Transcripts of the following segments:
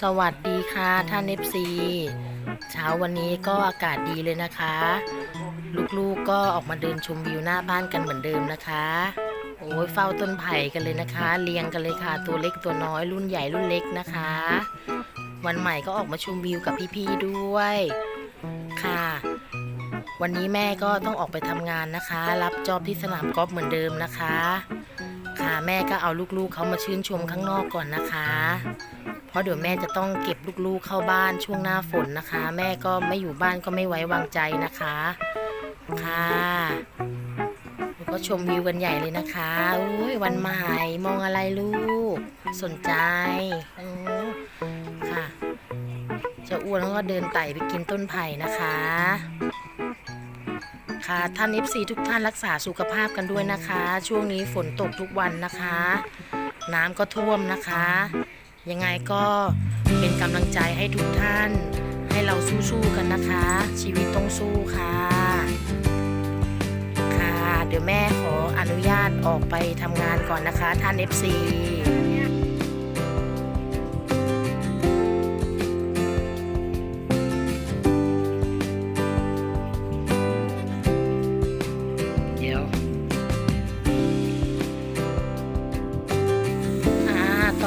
สวัสดีค่ะท่าน FC เช้าวันนี้ก็อากาศดีเลยนะคะ ลูกๆก็ออกมาเดินชมวิวหน้าบ้านกันเหมือนเดิมนะคะโอ้ยเฝ้าต้นไผ่กันเลยนะคะ เรียงกันเลยค่ะ ตัวเล็กตัวน้อยรุ่นใหญ่รุ่นเล็กนะคะ วันใหม่ก็ออกมาชมวิวกับพี่ๆด้วยค่ะ วันนี้แม่ก็ต้องออกไปทำงานนะคะ รับจอบที่สนามกอล์ฟเหมือนเดิมนะคะ แม่ก็เอาลูกๆเขามาชื่นชมข้างนอกก่อนนะคะ เพราะเดี๋ยวแม่จะต้องเก็บลูกๆเข้าบ้านช่วงหน้าฝนนะคะ แม่ก็ไม่อยู่บ้านก็ไม่ไว้วางใจนะคะค่ะแล้วก็ชมวิวกันใหญ่เลยนะคะอุ้ยวันใหม่มองอะไรลูก สนใจค่ะเจะอ้วนก็เดินไต่ไปกินต้นไผ่นะคะ ค่ะท่าน FC ทุกท่านรักษาสุขภาพกันด้วยนะคะ ช่วงนี้ฝนตกทุกวันนะคะ น้ำก็ท่วมนะคะ ยังไงก็เป็นกำลังใจให้ทุกท่าน ให้เราสู้ๆกันนะคะ ชีวิตต้องสู้ค่ะ ค่ะ เดี๋ยวแม่ขออนุญาตออกไปทำงานก่อนนะคะ ท่าน FC เ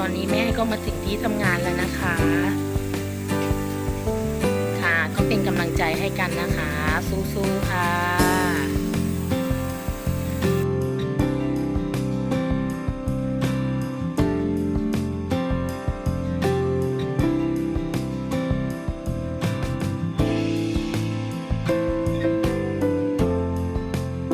อนนี้แม่ก็มาถึงที่ทำงานแล้วนะคะ ค่ะก็เป็นกำลังใจให้กันนะคะ สู้ๆค่ะ